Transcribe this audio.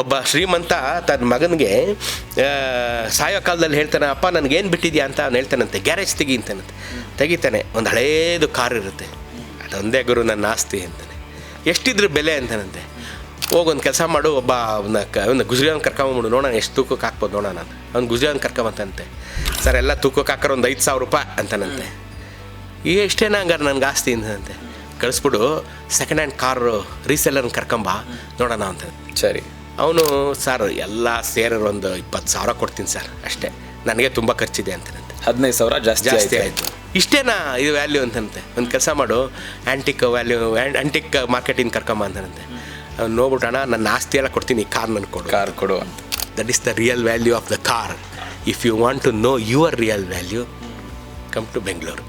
ಒಬ್ಬ ಶ್ರೀಮಂತ ತನ್ನ ಮಗನಿಗೆ ಸಾಯೋ ಕಾಲದಲ್ಲಿ ಹೇಳ್ತಾನೆ, ಅಪ್ಪ, ನನಗೇನು ಬಿಟ್ಟಿದ್ಯಾ ಅಂತ? ಅವ್ನು ಹೇಳ್ತಾನಂತೆ, ಗ್ಯಾರೇಜ್ ತೆಗಿ ಅಂತಾನಂತೆ. ತೆಗಿತಾನೆ, ಒಂದು ಹಳೇದು ಕಾರ್ ಇರುತ್ತೆ. ಅದೊಂದೇ ಗುರು ನನ್ನ ಆಸ್ತಿ ಅಂತಾನೆ ಎಷ್ಟಿದ್ರು ಬೆಲೆ ಅಂತಾನಂತೆ. ಹೋಗೊಂದು ಕೆಲಸ ಮಾಡು, ಒಬ್ಬ ಅವನ ಕ, ಅವನ ಗುಜರಿಯವ್ನ ಕರ್ಕೊಂಬಿಡು ನೋಡೋಣ ಎಷ್ಟು ತೂಕಕ್ಕೆ ಹಾಕ್ಬೋದು ನೋಡೋಣ ನಾನು ಅವ್ನು ಗುಜರಿಯವ್ನ ಕರ್ಕೊಂಬಂತಂತೆ ಸರ್, ಎಲ್ಲ ತೂಕಕ್ಕೆ ಹಾಕೋರು ಒಂದು ಐದು ಸಾವಿರ ರೂಪಾಯಿ ಅಂತಾನಂತೆ. ಈಗ ಇಷ್ಟೇನ ಹಂಗಾರೆ ನನಗೆ ಆಸ್ತಿ ಅಂತನಂತೆ. ಕಳಿಸ್ಬಿಡು ಸೆಕೆಂಡ್ ಹ್ಯಾಂಡ್ ಕಾರು ರೀಸೆಲ್ಲರ್ನ ಕರ್ಕೊಂಬ, ನೋಡೋಣ ಅಂತ ಸರಿ. ಅವನು ಸರ್ ಎಲ್ಲ ಸೇರೋರು ಒಂದು ಇಪ್ಪತ್ತು ಸಾವಿರ ಕೊಡ್ತೀನಿ ಸರ್ ಅಷ್ಟೇ. ನನಗೆ ತುಂಬ ಖರ್ಚಿದೆ ಅಂತಂತೆ ಹದಿನೈದು ಸಾವಿರ ಜಾಸ್ತಿ ಜಾಸ್ತಿ ಆಯ್ತು. ಇಷ್ಟೇನಾ ಇದು ವ್ಯಾಲ್ಯೂ ಅಂತಂತೆ ಒಂದು ಕೆಲಸ ಮಾಡು ಆ್ಯಂಟಿಕ್ ವ್ಯಾಲ್ಯೂ ಆ್ಯಂಟಿಕ್ ಮಾರ್ಕೆಟಿಂಗ್ ಕರ್ಕೊಂಬ ಅಂತಂತೆ ಅವ್ನು ನೋಡ್ಬಿಟ್ಟಣ ನನ್ನ ಆಸ್ತಿ ಎಲ್ಲ ಕೊಡ್ತೀನಿ ಕಾರ್ ನನ್ನ ಕೊಡು. ಕಾರ್ ಕೊಡು ಅಂತ. That is the real value of the car if you want to know your real value come to Bengaluru